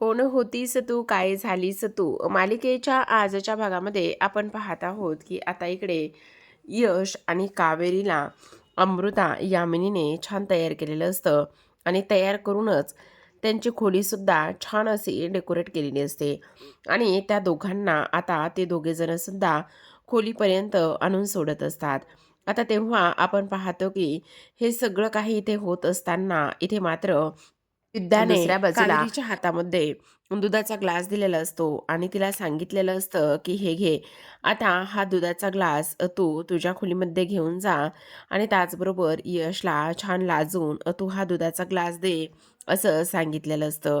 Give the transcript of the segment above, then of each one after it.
कोण होतीस तू? काय झालीस तू? मालिकेच्या आजच्या भागामध्ये आपण पाहत आहोत की आता इकडे यश आणि कावेरीला अमृता यामिनीने छान तयार केलेलं असतं आणि तयार करूनच त्यांची खोलीसुद्धा छान अशी डेकोरेट केलेली असते. आणि त्या दोघांना आता ते दोघेजणसुद्धा खोलीपर्यंत आणून सोडत असतात. आता तेव्हा आपण पाहतो की हे सगळं काही इथे होत असताना इथे मात्र विद्याने दुसऱ्या बाजूला- कावेरीच्या हातामध्ये दुधाचा ग्लास दिलेला असतो आणि तिला सांगितलेलं असतं की हे घे आता हा दुधाचा ग्लास तू तुझ्या खोलीमध्ये घेऊन जा आणि त्याचबरोबर यशला छान लाजून तू हा दुधाचा ग्लास दे असं सांगितलेलं असतं.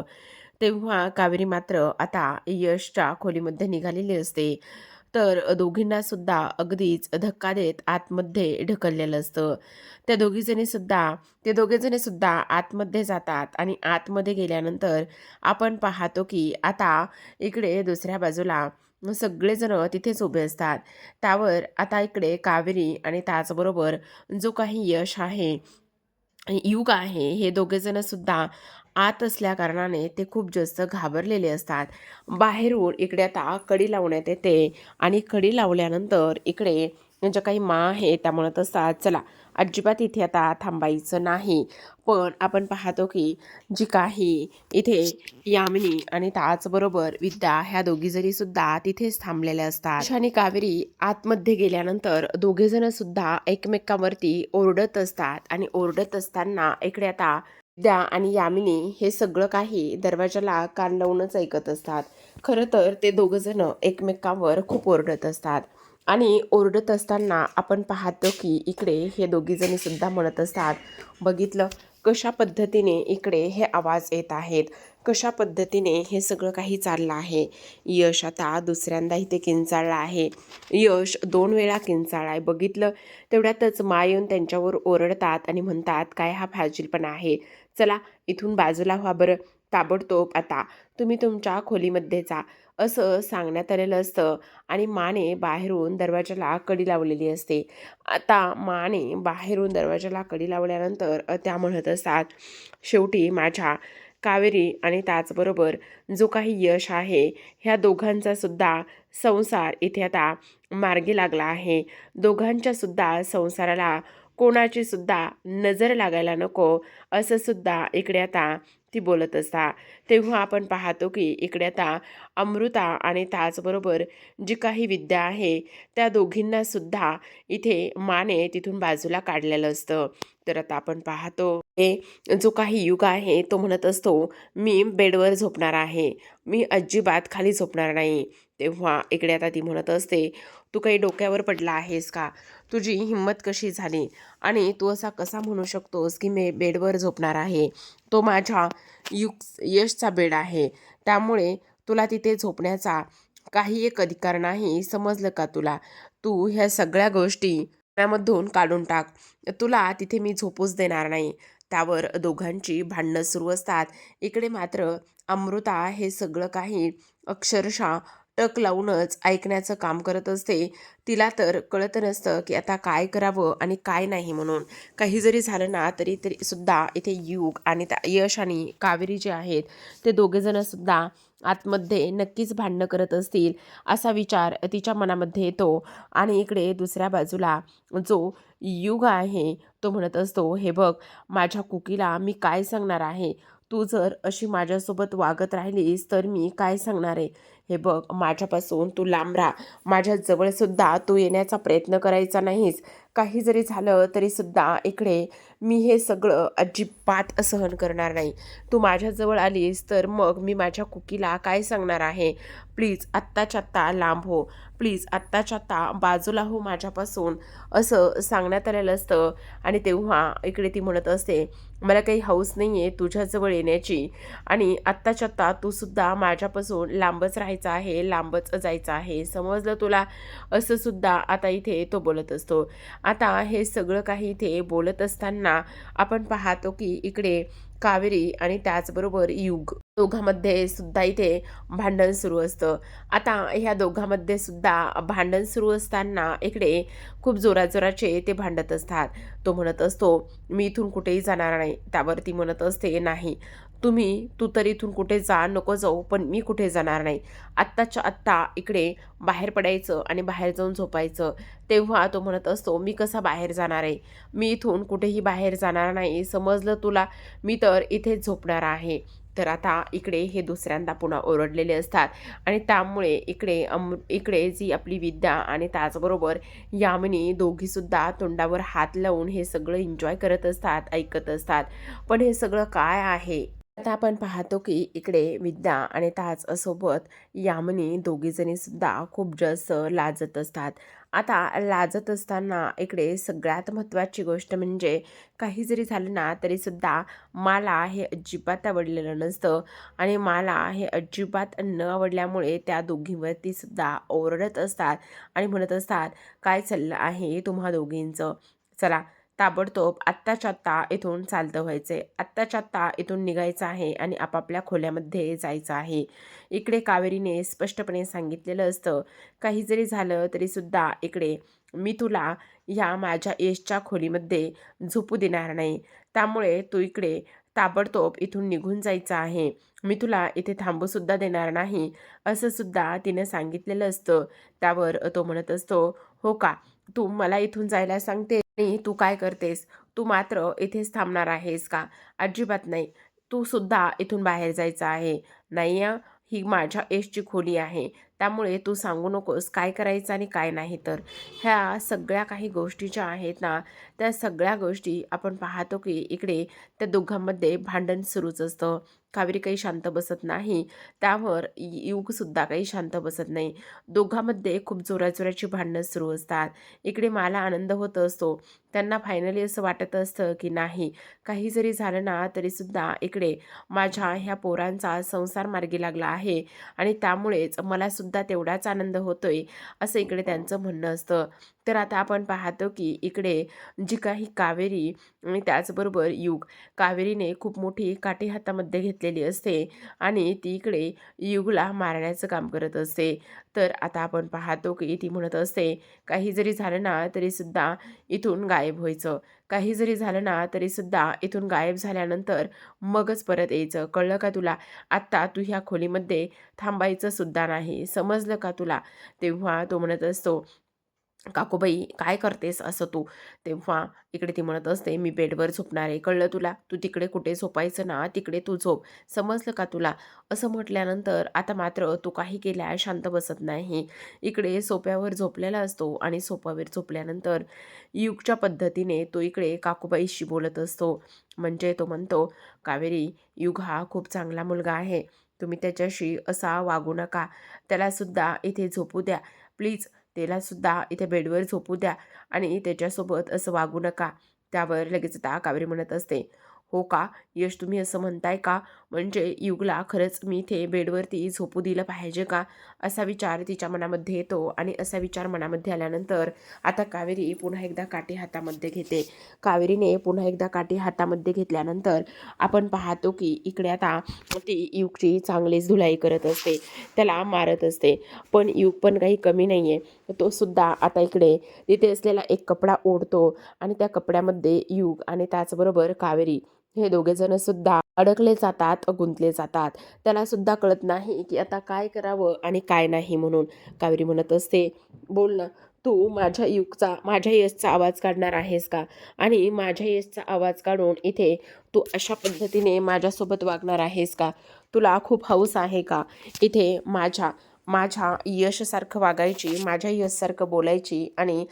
तेव्हा कावेरी मात्र आता यशच्या खोलीमध्ये निघालेली असते. तर दोघींना सुद्धा अगदीच धक्का देत आतमध्ये ढकललेलं असतं. त्या दोघीजणी सुद्धा ते दोघेजणी सुद्धा आतमध्ये जातात आणि आतमध्ये गेल्यानंतर आपण पाहतो की आता इकडे दुसऱ्या बाजूला सगळेजण तिथेच उभे असतात. त्यावर आता इकडे कावेरी आणि त्याचबरोबर जो काही यश आहे युग आहे हे दोघेजण सुद्धा आत असल्या कारणाने ते खूप जास्त घाबरलेले असतात. बाहेरून इकडे आता कडी लावण्यात येते आणि कडी लावल्यानंतर इकडे ज्या काही मा आहे त्या म्हणत असतात चला अजिबात इथे आता थांबायचं नाही. पण आपण पाहतो की जी काही इथे यामिनी आणि त्याचबरोबर विद्या ह्या दोघी जरी सुद्धा तिथेच थांबलेल्या असतात. आणि कावेरी आतमध्ये गेल्यानंतर दोघेजण सुद्धा एकमेकांवरती ओरडत असतात आणि ओरडत असताना इकडे आता विद्या आणि यामिनी हे सगळं काही दरवाजाला कान लावूनच ऐकत असतात. खरं तर ते दोघंजणं एकमेकांवर खूप ओरडत असतात. आणि ओरडत असताना आपण पाहतो की इकडे हे दोघीजणी सुद्धा म्हणत असतात बघितलं कशा पद्धतीने इकडे हे आवाज येत आहेत? कशा पद्धतीने हे सगळं काही चाललं आहे? यश आता दुसऱ्यांदा इथे किंचाळला आहे. यश दोन वेळा किंचाळला आहे. बघितलं तेवढ्यातच मा येऊन त्यांच्यावर ओरडतात आणि म्हणतात काय हा फाजीलपणा आहे? चला इथून बाजूला व्हा बरं. ताबडतोब आता. तुम्ही तुमच्या खोलीमध्ये जा. असं सांगण्यात आलेलं असतं आणि माने बाहेरून दरवाजाला कडी लावलेली असते. आता माने बाहेरून दरवाजाला कडी लावल्यानंतर त्या म्हणत असतात शेवटी माझ्या कावेरी आणि त्याचबरोबर जो काही यश आहे ह्या दोघांचा सुद्धा संसार इथे आता मार्गी लागला आहे. दोघांच्या सुद्धा संसाराला कोणाची सुद्धा नजर लागायला नको असं सुद्धा इकडे आता ती बोलत असता. तेव्हा आपण पाहतो की इकडे आता अमृता आणि त्याचबरोबर जी काही विद्या आहे त्या दोघींना सुद्धा इथे माने तिथून बाजूला काढलेलं असतं. तर आता आपण पाहतो हे जो काही युग आहे तो म्हणत असतो मी बेडवर झोपणार आहे. मी अजिबात खाली झोपणार नाही. तेव्हा इकडे आता ती म्हणत असते तू काही डोक्यावर पडला आहेस का? तुझी हिंमत कशी झाली? आणि तू असा कसा म्हणू शकतोस की मी बेडवर झोपणार आहे? तो माझ्या युक्स यशचा बेड आहे. त्यामुळे तुला तिथे झोपण्याचा काही एक अधिकार नाही समजलं का तुला? तू ह्या सगळ्या गोष्टी त्यामधून काढून टाक. तुला तिथे मी झोपूच देणार नाही. त्यावर दोघांची भांडणं सुरू असतात. इकडे मात्र अमृता हे सगळं काही अक्षरशः टक लावूनच ऐकण्याचं काम करत असते. तिला तर कळत नसतं की आता काय करावं आणि काय नाही म्हणून. काही जरी झालं ना तरी तरी सुद्धा इथे युग आणि त्या यश आणि कावेरी जे आहेत ते दोघेजण सुद्धा आतमध्ये नक्कीच भांडणं करत असतील असा विचार तिच्या मनामध्ये येतो. आणि इकडे दुसऱ्या बाजूला जो युग आहे तो म्हणत असतो हे बघ माझ्या कुकीला मी काय सांगणार आहे? तू जर अशी माझ्यासोबत वागत राहिलीस तर मी काय सांगणार आहे? हे बघ माझ्यापासून तू लांब राहा. माझ्याजवळसुद्धा तू येण्याचा प्रयत्न करायचा नाहीस. काही जरी झालं तरीसुद्धा इकडे मी हे सगळं अजिबात सहन करणार नाही. तू माझ्याजवळ आलीस तर मग मी माझ्या कुकीला काय सांगणार आहे? प्लीज आत्ताच्या आत्ता लांब हो. प्लीज आत्ताच्या आत्ता बाजूला हो माझ्यापासून असं सांगण्यात आलेलं असतं. आणि तेव्हा इकडे ती म्हणत असते मला काही हौस नाही आहे तुझ्याजवळ येण्याची. आणि आत्ताच्या आत्ता तूसुद्धा माझ्यापासून लांबच राहायचं आहे लांबच जायचं आहे. समजलं तुला? असं सुद्धा आता इथे तो बोलत असतो. आता हे सगळं काही इथे बोलत असताना आपण पाहतो की इकडे कावेरी आणि त्याचबरोबर युग. दोघांमध्ये सुद्धा इथे भांडण सुरू असतं. आता ह्या दोघांमध्ये सुद्धा भांडण सुरू असताना इकडे खूप जोराजोराचे ते भांडत असतात. तो म्हणत असतो मी इथून कुठेही जाणार नाही. त्यावरती म्हणत असते नाही. तुम्ही तू तर इथून कुठे जा नको जाऊ पण मी कुठे जाणार नाही. आत्ताच्या आत्ता इकडे बाहेर पडायचं आणि बाहेर जाऊन झोपायचं. तेव्हा तो म्हणत असतो मी कसा बाहेर जाणार आहे? मी इथून कुठेही बाहेर जाणार नाही. समजलं तुला? मी तर इथेच झोपणार आहे. तर आता इकडे हे दुसऱ्यांदा पुन्हा ओरडलेले असतात. आणि त्यामुळे इकडे अम इकडे जी आपली विद्या आणि त्याचबरोबर यामिनी दोघीसुद्धा तोंडावर हात लावून हे सगळं एन्जॉय करत असतात ऐकत असतात. पण हे सगळं काय आहे? आता आपण पाहतो की इकडे विद्या आणि ताज सोबत यामिनी खूप जास्त लाजत असतात. आता लाजत असताना इकडे सगळ्यात महत्त्वाची गोष्ट म्हणजे काही जरी झालं ना तरीसुद्धा मला हे अजिबात आवडलेलं नसतं आणि मला हे अजिबात न आवडल्यामुळे त्या दोघींवरतीसुद्धा ओरडत असतात आणि म्हणत असतात काय चाललं आहे तुम्हा दोघींचं? चला ताबडतोब आत्ताच्या आत्ता इथून चालतं व्हायचं आहे आत्ताच्या आत्ता इथून निघायचं आहे आणि आपापल्या खोल्यामध्ये जायचं आहे. इकडे कावेरीने स्पष्टपणे सांगितलेलं असतं. काही जरी झालं तरीसुद्धा इकडे मी तुला ह्या माझ्या यशच्या खोलीमध्ये झोपू देणार नाही. त्यामुळे तू इकडे ताबडतोब इथून निघून जायचं आहे. मी तुला इथे थांबूसुद्धा देणार नाही असं सुद्धा तिनं सांगितलेलं असतं. त्यावर तो म्हणत असतो हो का? तू मला इथून जायला सांगते आणि तू काय करतेस? तू मात्र इथेच थांबणार आहेस का? अजिबात नाही. तू सुद्धा इथून बाहेर जायचं आहे. नाही ही माझ्या एसची खोली आहे. त्यामुळे तू सांगू नकोस काय करायचं आणि काय नाही. तर ह्या सगळ्या काही गोष्टी ज्या आहेत ना त्या सगळ्या गोष्टी आपण पाहतो की इकडे त्या दोघांमध्ये भांडण सुरूच असतं. कावेरी काही शांत बसत नाही. त्यावर युगसुद्धा काही शांत बसत नाही. दोघांमध्ये खूप जोराजोराची भांडणं सुरू असतात. इकडे मला आनंद होत असतो. त्यांना फायनली असं वाटत असतं की नाही काही जरी झालं ना तरीसुद्धा इकडे माझ्या ह्या पोरांचा संसार मार्गी लागला आहे. आणि त्यामुळेच मला सुद्धा तेवढाच आनंद होतोय असं इकडे त्यांचं म्हणणं असतं. तर आता आपण पाहतो की इकडे जी काही कावेरी आणि त्याचबरोबर युग कावेरीने खूप मोठी काठी हातामध्ये घेतलेली असते आणि ती इकडे युगला मारण्याचं काम करत असते. तर आता आपण पाहतो की ती म्हणत असते काही जरी झालं ना तरीसुद्धा इथून गायब व्हायचं. काही जरी झालं ना तरीसुद्धा इथून गायब झाल्यानंतर मगच परत यायचं. कळलं का तुला? आत्ता तू ह्या खोलीमध्ये थांबायचं सुद्धा नाही. समजलं का तुला? तेव्हा तो म्हणत असतो काकूबाई काय करतेस असं तू? तेव्हा इकडे ती म्हणत असते मी बेडवर झोपणार आहे. कळलं तुला? तू तिकडे कुठे झोपायचं ना तिकडे तू झोप. समजलं का तुला? असं म्हटल्यानंतर आता मात्र तू काही केल्या शांत बसत नाही. इकडे सोप्यावर झोपलेला असतो आणि सोप्यावर झोपल्यानंतर युगच्या पद्धतीने तो इकडे काकूबाईशी बोलत असतो. म्हणजे तो म्हणतो कावेरी युग हा खूप चांगला मुलगा आहे. तुम्ही त्याच्याशी असा वागू नका. त्यालासुद्धा इथे झोपू द्या. प्लीज त्यालासुद्धा इथे बेडवर झोपू द्या आणि त्याच्यासोबत असं वागू नका. त्यावर लगेच आता कावेरी म्हणत असते. हो का? यश तुम्ही असं म्हणताय का? म्हणजे युगला खरंच मी इथे बेडवरती झोपू दिलं पाहिजे का असा विचार तिच्या मनामध्ये येतो. आणि असा विचार मनामध्ये आल्यानंतर आता कावेरी पुन्हा एकदा काठी हातामध्ये घेते. कावेरीने पुन्हा एकदा काठी हातामध्ये घेतल्यानंतर आपण पाहतो की इकडे आता ती युगची चांगलीच धुलाई करत असते. त्याला मारत असते. पण युग पण काही कमी नाही आहे तो सुद्धा आता इकडे तिथे असलेला एक कपडा ओढतो. आणि त्या कपड्यामध्ये युग आणि त्याचबरोबर कावेरी. हे दोघेजण सुद्धा अडकले जातात गुंतले जातात. त्याला सुद्धा कळत नाही की आता काय करावं आणि काय नाही म्हणून. कावेरी म्हणत असते बोल ना तू माझ्या युगचा माझ्या यशचा आवाज काढणार आहेस का? आणि माझ्या यशचा आवाज काढून इथे तू अशा पद्धतीने माझ्यासोबत वागणार आहेस का? तुला खूप हौस आहे का? इथे माझ्या माझ्या यशसारखं वागायची माझ्या यशसारखं बोलायची आणि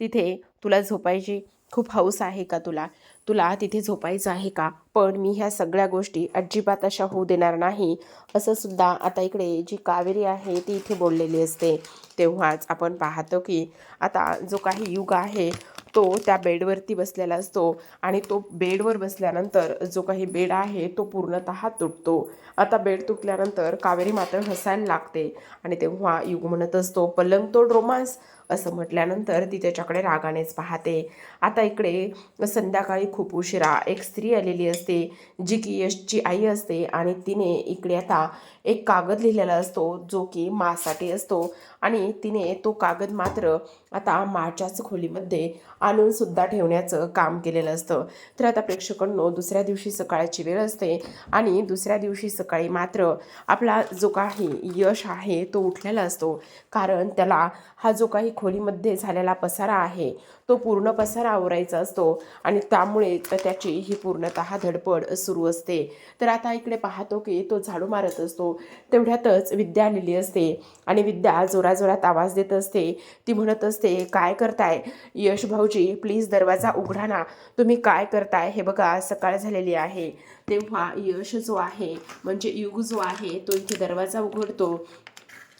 तिथे तुला झोपायची खूप हौस आहे का तुला? तुला तिथे झोपायचं आहे का? पण मी ह्या सगळ्या गोष्टी अजिबात अशा होऊ देणार नाही. असं सुद्धा आता इकडे जी कावेरी आहे ती इथे बोललेली असते. तेव्हाच आपण पाहतो की आता जो काही युग आहे तो त्या बेडवरती बसलेला असतो. आणि तो बेडवर बसल्यानंतर जो काही बेड आहे तो पूर्णतः तुटतो. आता बेड तुटल्यानंतर कावेरी मात्र हसायला लागते आणि तेव्हा युग म्हणत असतो पलंग तोड रोमांस असं म्हटल्यानंतर ती त्याच्याकडे रागानेच पाहते. आता इकडे संध्याकाळी खूप उशिरा एक स्त्री आलेली असते जी की यशची आई असते आणि तिने इकडे आता एक कागद लिहिलेला असतो जो की मासाठी असतो. आणि तिने तो कागद मात्र आता माच्याच खोलीमध्ये आणूनसुद्धा ठेवण्याचं काम केलेलं असतं. तर आता प्रेक्षकांनो दुसऱ्या दिवशी सकाळची वेळ असते आणि दुसऱ्या दिवशी सकाळी मात्र आपला जो काही यश आहे तो उठलेला असतो. कारण त्याला हा जो काही खोलीमध्ये झालेला पसारा आहे तो पूर्ण पसारा आवरायचा असतो आणि त्यामुळे तर त्याची ही पूर्णतः धडपड सुरू असते. तर आता इकडे पाहतो की तो झाडू मारत असतो. तेवढ्यातच विद्या आलेली असते आणि विद्या जोराजोरात आवाज देत असते. ती म्हणत असते काय करताय? यश भाऊजी प्लीज दरवाजा उघडा ना. तुम्ही काय करताय? हे बघा सकाळ झालेली आहे. तेव्हा यश जो आहे म्हणजे युग जो आहे तो इथे दरवाजा उघडतो.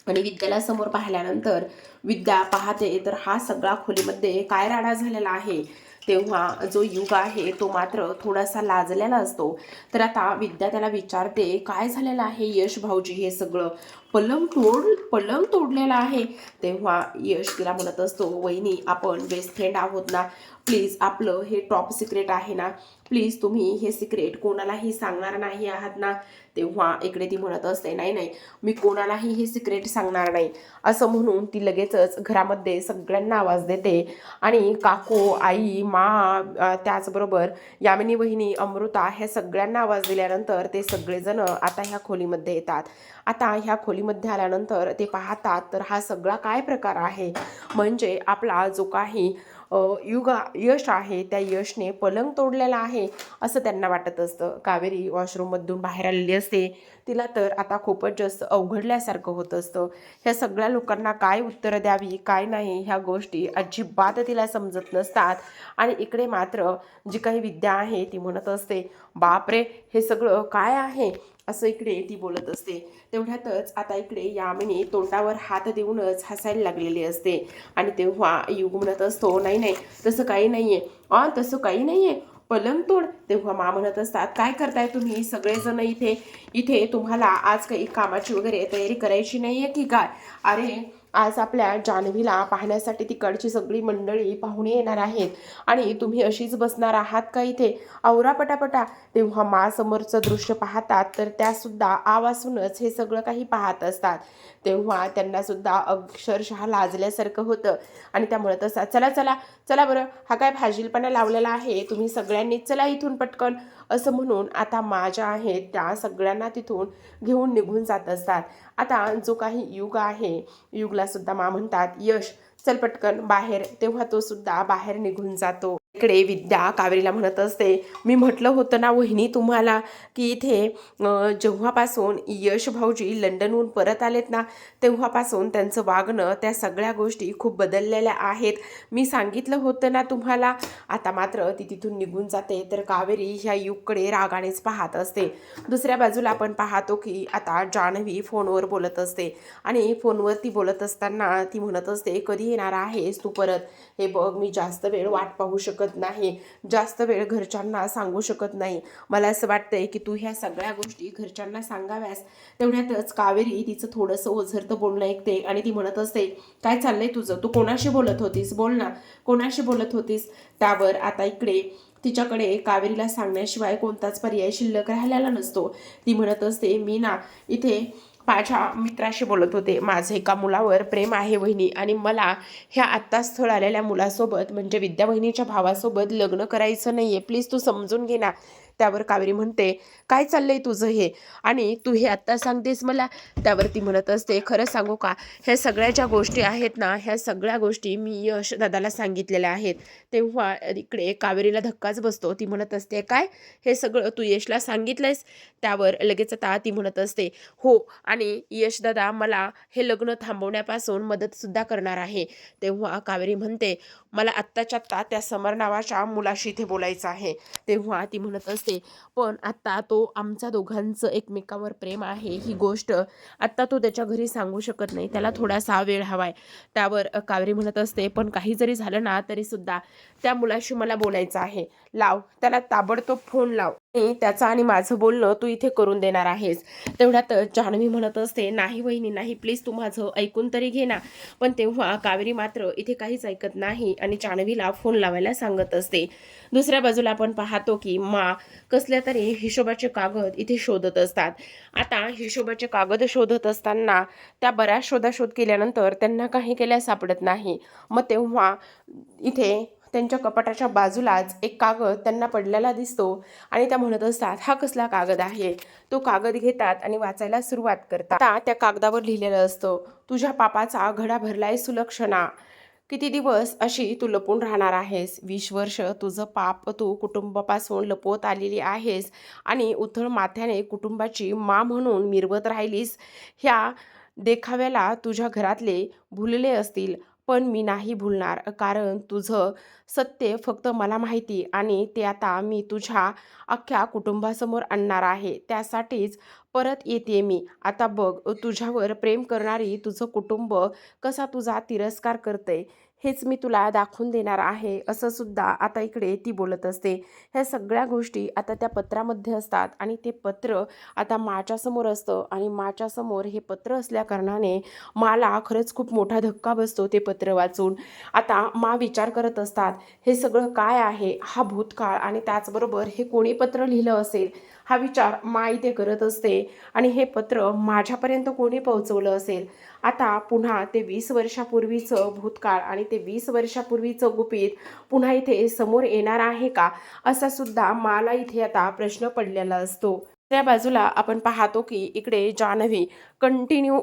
आणि विद्याला समोर पाहिल्यानंतर विद्या पाहते तर हा सगळा खोलीमध्ये काय राडा झालेला आहे? तेव्हा जो युग आहे तो मात्र थोडासा लाजलेला असतो. तर आता विद्या त्याला विचारते काय झालेलं आहे यश भाऊजी हे सगळं? पलंग तोड पलंग तोडलेला आहे. तेव्हा यश तिला म्हणत असतो वहिनी आपण बेस्ट फ्रेंड आहोत ना? प्लीज आपलं हे टॉप सिक्रेट आहे ना? प्लीज तुम्ही हे सिक्रेट कोणालाही सांगणार नाही आहात ना? तेव्हा इकडे ती म्हणत असते नाही नाही मी कोणालाही हे सिक्रेट सांगणार नाही. असं म्हणून ती लगेचच घरामध्ये सगळ्यांना आवाज देते. आणि काकू आई मा त्याचबरोबर यामिनी वहिनी अमृता ह्या सगळ्यांना आवाज दिल्यानंतर ते सगळेजण आता ह्या खोलीमध्ये येतात. आता ह्या खोलीमध्ये आल्यानंतर ते पाहतात तर हा सगळा काय प्रकार आहे? म्हणजे आपला जो काही युगा यश आहे त्या यशने पलंग तोडलेला आहे असं त्यांना वाटत असतं. कावेरी वॉशरूममधून बाहेर आलेली असते. तिला तर आता खूपच जास्त अवघडल्यासारखं होत असतं. ह्या सगळ्या लोकांना काय उत्तरं द्यावी काय नाही ह्या गोष्टी अजिबात तिला समजत नसतात. आणि इकडे मात्र जी काही विद्या आहे ती म्हणत असते बापरे हे सगळं काय आहे? असं इकडे ती बोलत असते. तेवढ्यातच आता इकडे यामिनी तोंडावर हात देऊनच हसायला लागलेली असते. आणि तेव्हा युग म्हणत असतो नाही नाही तसं काही नाही आहे आ तसं काही नाही आहे पलंग तोड. तेव्हा मा म्हणत असतात काय करताय तुम्ही सगळेजण इथे? इथे तुम्हाला आज काही कामाची वगैरे तयारी करायची नाही आहे की काय? अरे आज आपल्या जान्हवीला पाहण्यासाठी तिकडची सगळी मंडळी पाहुणे येणार आहेत. आणि तुम्ही अशीच बसणार आहात का इथे? आवरा पटापटा. तेव्हा मासमोरचं दृश्य पाहतात तर त्यासुद्धा आवासूनच हे सगळं काही पाहत असतात. तेव्हा त्यांनासुद्धा अक्षरशः लाजल्यासारखं होतं. आणि त्या म्हणत असतात चला चला चला बरं. हा काय भाजीलपणा लावलेला आहे? तुम्ही सगळ्यांनी चला इथून पटकन. असं म्हणून आता माझ्या आहेत त्या सगळ्यांना तिथून घेऊन निघून जात असतात. आता जो काही युग आहे युगला सुद्धा मा म्हणतात यश चल पटकन बाहेर. तेव्हा तो सुद्धा बाहेर निघून जातो. इकडे विद्या कावेरीला म्हणत असते मी म्हटलं होतं ना वहिनी तुम्हाला की इथे जेव्हापासून यश भाऊजी लंडनहून परत आलेत ना तेव्हापासून त्यांचं वागणं त्या सगळ्या गोष्टी खूप बदललेल्या आहेत. मी सांगितलं होतं ना तुम्हाला आता मात्र ती तिथून निघून जाते तर कावेरी ह्या युगकडे रागानेच पाहत असते. दुसऱ्या बाजूला आपण पाहतो की आता जान्हवी फोनवर बोलत असते आणि फोनवर ती बोलत असताना ती म्हणत असते कधी येणार आहेस तू परत? हे बघ मी जास्त वेळ वाट पाहू शकत नाही. जास्त वेळ घरच्यांना सांगू शकत नाही. मला असं वाटतंय की तू ह्या सगळ्या गोष्टी घरच्यांना सांगाव्यास. तेवढ्यातच कावेरी तिचं थोडंसं ओझरतं बोलणं ऐकते आणि ती म्हणत असते काय चाललंय तुझं? तू कोणाशी बोलत होतीस? बोल ना. कोणाशी बोलत होतीस? त्यावर आता इकडे तिच्याकडे कावेरीला सांगण्याशिवाय कोणताच पर्याय शिल्लक राहिलेला नसतो. ती म्हणत असते मी ना इथे माझ्या मित्राशी बोलत होते माझं एका मुलावर प्रेम आहे वहिनी आणि मला ह्या आत्ता स्थळ आलेल्या मुलासोबत म्हणजे विद्या वहिनीच्या भावासोबत लग्न करायचं नाही आहे प्लीज तू समजून घे ना. त्यावर कावेरी म्हणते काय चाललंय तुझं हे? आणि तू हे आत्ता सांगतेस मला? त्यावर ती म्हणत असते खरं सांगू का? ह्या सगळ्या ज्या गोष्टी आहेत ना ह्या सगळ्या गोष्टी मी यश दादाला सांगितलेल्या आहेत. तेव्हा इकडे कावेरीला धक्काच बसतो. ती म्हणत असते काय? हे सगळं तू यशला सांगितलंयस? त्यावर लगेच आता ती म्हणत असते हो आणि यशदादा मला हे लग्न थांबवण्यापासून मदतसुद्धा करणार आहे. तेव्हा कावेरी म्हणते मला आत्ताच्या आत्ता त्या समर नावाच्या मुलाशी इथे बोलायचं आहे. तेव्हा ती म्हणत असते पण आत्ता तो आमच्या दोघांचं एकमेकावर प्रेम आहे ही गोष्ट आत्ता तो त्याच्या घरी सांगू शकत नाही. त्याला थोडासा वेळ हवाय. त्यावर कावेरी म्हणत असते पण काही जरी झालं ना तरीसुद्धा त्या मुलाशी मला बोलायचं आहे. लाव. त्याला ताबडतोब फोन लाव. त्याचं आणि माझं बोलणं तू इथे करून देणार आहेस. तेवढ्यात जान्हवी म्हणत असते नाही वहिनी नाही प्लीज तू माझं ऐकून तरी घे ना. पण तेव्हा कावेरी मात्र इथे काहीच ऐकत नाही आणि जान्हवीला फोन लावायला सांगत असते. दुसऱ्या बाजूला आपण पाहतो की मा कसल्या तरी हिशोबाचे कागद इथे शोधत असतात. आता हिशोबाचे कागद शोधत असताना त्या बऱ्याच शोधाशोध केल्यानंतर त्यांना काही केल्या सापडत नाही. मग तेव्हा इथे त्यांच्या कपाटाच्या बाजूलाच एक कागद त्यांना पडलेला दिसतो आणि त्या म्हणत असतात हा कसला कागद आहे? तो कागद घेतात आणि वाचायला सुरुवात करतात. त्या कागदावर लिहिलेलं असतं तुझ्या पापाचा घडा भरलाय सुलक्षणा. किती दिवस अशी तू लपून राहणार आहेस? वीस वर्ष तुझं पाप तू कुटुंबापासून लपवत आलेली आहेस आणि उथळ माथ्याने कुटुंबाची मा म्हणून मिरवत राहिलीस. ह्या देखाव्याला तुझ्या घरातले भुलले असतील. पण मी नाही भुलणार कारण तुझं सत्य फक्त मला माहिती आणि ते आता मी तुझ्या अख्ख्या कुटुंबासमोर आणणार आहे. त्यासाठीच परत येते मी. आता बघ तुझ्यावर प्रेम करणारी तुझं कुटुंब कसा तुझा तिरस्कार करते हेच मी तुला दाखवून देणार आहे असं सुद्धा आता इकडे ती बोलत असते. ह्या सगळ्या गोष्टी आता त्या पत्रामध्ये असतात आणि ते पत्र आता माच्यासमोर असतं आणि माच्यासमोर हे पत्र असल्या कारणाने मला खरंच खूप मोठा धक्का बसतो ते पत्र वाचून. आता मा विचार करत असतात हे सगळं काय आहे हा भूतकाळ आणि त्याचबरोबर हे कोणी पत्र लिहिलं असेल हा विचार मा इथे करत असते. आणि हे पत्र माझ्यापर्यंत कोणी पोहोचवलं असेल? आता पुन्हा ते वीस वर्षापूर्वीचं भूतकाळ आणि ते वीस वर्षापूर्वीचं गुपित पुन्हा इथे समोर येणार आहे का? असा सुद्धा मला इथे आता प्रश्न पडलेला असतो. त्या बाजूला आपण पाहतो की इकडे जान्हवी कंटिन्यू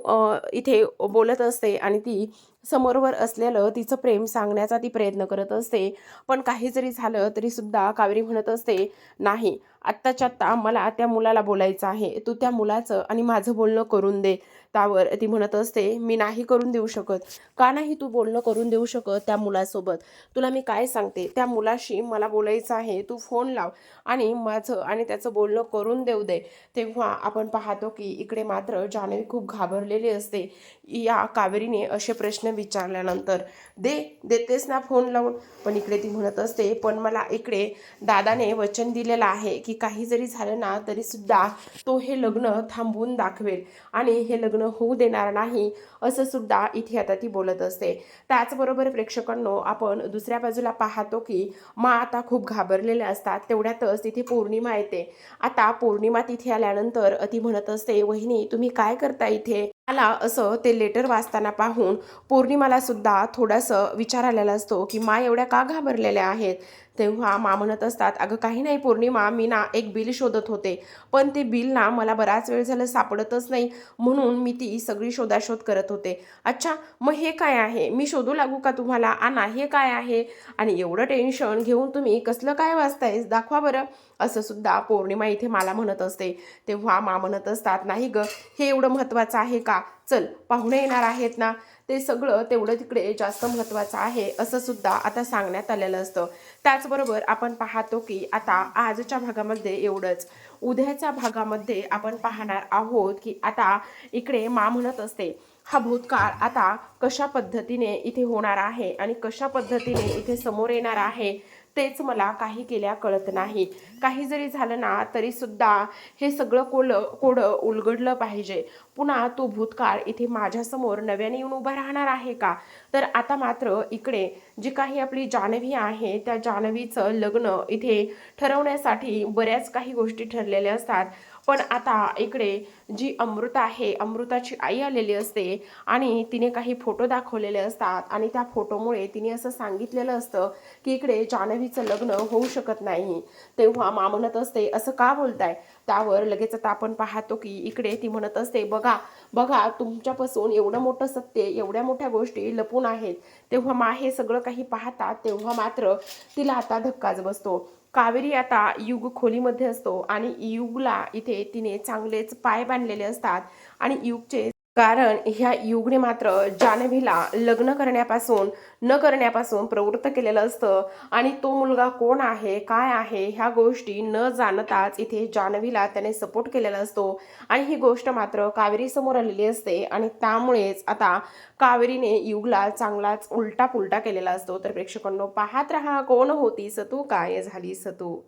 इथे बोलत असते आणि ती समोरवर असलेलं तिचं प्रेम सांगण्याचा ती प्रयत्न करत असते. पण काही जरी झालं तरी सुद्धा कावेरी म्हणत असते नाही आत्ताच्या आत्ता मला त्या मुलाला बोलायचं आहे. तू त्या मुलाचं आणि माझं बोलणं करून दे. त्यावर ती म्हणत असते मी नाही करून देऊ शकत. का नाही तू बोलणं करून देऊ शकत त्या मुलासोबत? तुला मी काय सांगते? त्या मुलाशी मला बोलायचं आहे तू फोन लाव आणि माझं आणि त्याचं बोलणं करून देऊ दे. तेव्हा आपण पाहतो की इकडे मात्र जान्हवी खूप घाबरलेली असते. या कावेरीने असे प्रश्न विचारल्यानंतर दे देतेस ना फोन लावून. पण इकडे ती म्हणत असते पण मला इकडे दादाने वचन दिलेलं आहे की काही जरी झालं ना तरी सुद्धा तो हे लग्न थांबवून दाखवेल आणि हे लग्न होऊ देणार नाही असं सुद्धा इथे आता ती बोलत असते. त्याचबरोबर प्रेक्षकांनो आपण दुसऱ्या बाजूला पाहतो की मा आता खूप घाबरलेल्या असतात. तेवढ्यातच तिथे पौर्णिमा येते. आता पौर्णिमा तिथे आल्यानंतर ती म्हणत असते वहिनी तुम्ही काय कर करता इथे? मला असं ते लेटर वाचताना पाहून पौर्णिमाला सुद्धा थोडंसं विचार आलेला असतो की मा एवढ्या का घाबरलेल्या आहेत? तेव्हा मा म्हणत असतात अगं काही नाही पौर्णिमा मी ना एक बिल शोधत होते पण ते बिल ना मला बराच वेळ झालं सापडतच नाही म्हणून मी ती सगळी शोधाशोध करत होते. अच्छा मग हे काय आहे? मी शोधू लागू का तुम्हाला? आणा हे काय आहे? आणि एवढं टेन्शन घेऊन तुम्ही कसलं काय वाचतायस? दाखवा बरं. असं सुद्धा पौर्णिमा इथे मला म्हणत असते. तेव्हा मा म्हणत असतात नाही ग हे एवढं महत्त्वाचं आहे का? चल पाहुणे येणार आहेत ना? ते सगळं तेवढं तिकडे जास्त महत्त्वाचं आहे असं सुद्धा आता सांगण्यात आलेलं असतं. त्याचबरोबर आपण पाहतो की आता आजच्या भागामध्ये एवढंच. उद्याच्या भागामध्ये आपण पाहणार आहोत की आता इकडे मा म्हणत असते हा भूतकाळ आता कशा पद्धतीने इथे होणार आहे आणि कशा पद्धतीने इथे समोर येणार आहे? तेच मला काही केल्या कळत नाही. काही जरी झालं ना तरी सुद्धा हे सगळं कोल कोडं उलगडलं पाहिजे. पुन्हा तो भूतकाळ इथे माझ्यासमोर नव्याने येऊन उभा राहणार आहे का? तर आता मात्र इकडे जी काही आपली जानवी आहे त्या जानवीचं लग्न इथे ठरवण्यासाठी बऱ्याच काही गोष्टी ठरलेल्या असतात. पण आता इकडे जी अमृता आहे अमृताची आई आलेली असते आणि तिने काही फोटो दाखवलेले असतात आणि त्या फोटोमुळे तिने असं सांगितलेलं असतं की इकडे जान्हवीचं लग्न होऊ शकत नाही. तेव्हा मा म्हणत असते असं का बोलताय? त्यावर लगेच आता आपण पाहतो की इकडे ती म्हणत असते बघा बघा तुमच्यापासून एवढं मोठं सत्य एवढ्या मोठ्या गोष्टी लपून आहेत. तेव्हा मा हे सगळं काही पाहतात तेव्हा मात्र तिला आता धक्काच बसतो. कावेरी आता युग खोलीमध्ये असतो आणि युगला इथे तिने चांगलेच पाय बांधलेले असतात आणि युगचे कारण ह्या युगने मात्र जान्हवीला लग्न करण्यापासून न करण्यापासून प्रवृत्त केलेलं असतं. आणि तो मुलगा कोण आहे काय आहे ह्या गोष्टी न जाणताच इथे जान्हवीला त्याने सपोर्ट केलेला असतो. आणि ही गोष्ट मात्र कावेरीसमोर आलेली असते. आणि त्यामुळेच आता कावेरीने युगला चांगलाच उलटा पुलटा केलेला असतो. तर प्रेक्षकांनो पाहत रहा कोण होती सतू काय झाली सतू?